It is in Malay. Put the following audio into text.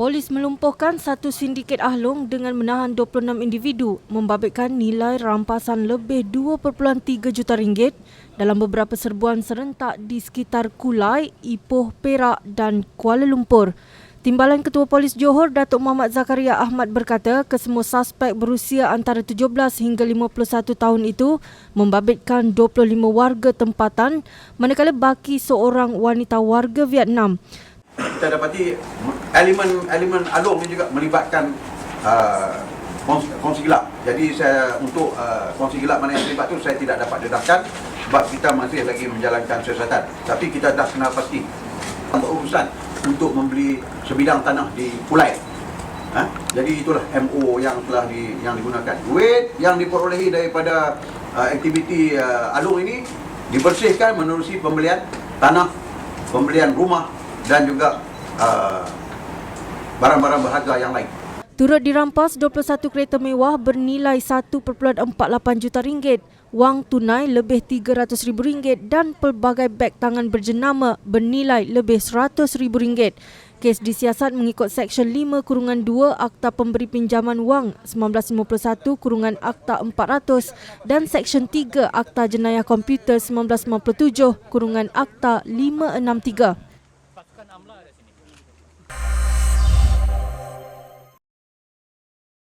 Polis melumpuhkan satu sindiket ahlong dengan menahan 26 individu membabitkan nilai rampasan lebih 2.3 juta ringgit dalam beberapa serbuan serentak di sekitar Kulai, Ipoh, Perak dan Kuala Lumpur. Timbalan Ketua Polis Johor Datuk Muhammad Zakaria Ahmad berkata kesemua suspek berusia antara 17 hingga 51 tahun itu membabitkan 25 warga tempatan manakala baki seorang wanita warga Vietnam. kita dapati elemen elemen alung ini juga melibatkan uh, kongsi, kongsi gelap. Jadi saya untuk uh, kongsi gelap mana yang terlibat tu saya tidak dapat dedahkan sebab kita masih lagi menjalankan siasatan. Tapi kita dah kenal pasti urusan untuk membeli sebidang tanah di Kulai. Ha? Jadi itulah MO yang telah di, yang digunakan. Duit yang diperolehi daripada uh, aktiviti uh, alung ini dibersihkan menerusi pembelian tanah, pembelian rumah dan juga uh, barang-barang berharga yang lain. Turut dirampas 21 kereta mewah bernilai 1.48 juta ringgit, wang tunai lebih 300 ribu ringgit dan pelbagai beg tangan berjenama bernilai lebih 100 ribu ringgit. Kes disiasat mengikut Seksyen 5 Kurungan 2 Akta Pemberi Pinjaman Wang 1951 Kurungan Akta 400 dan Seksyen 3 Akta Jenayah Komputer 1957 Kurungan Akta 563.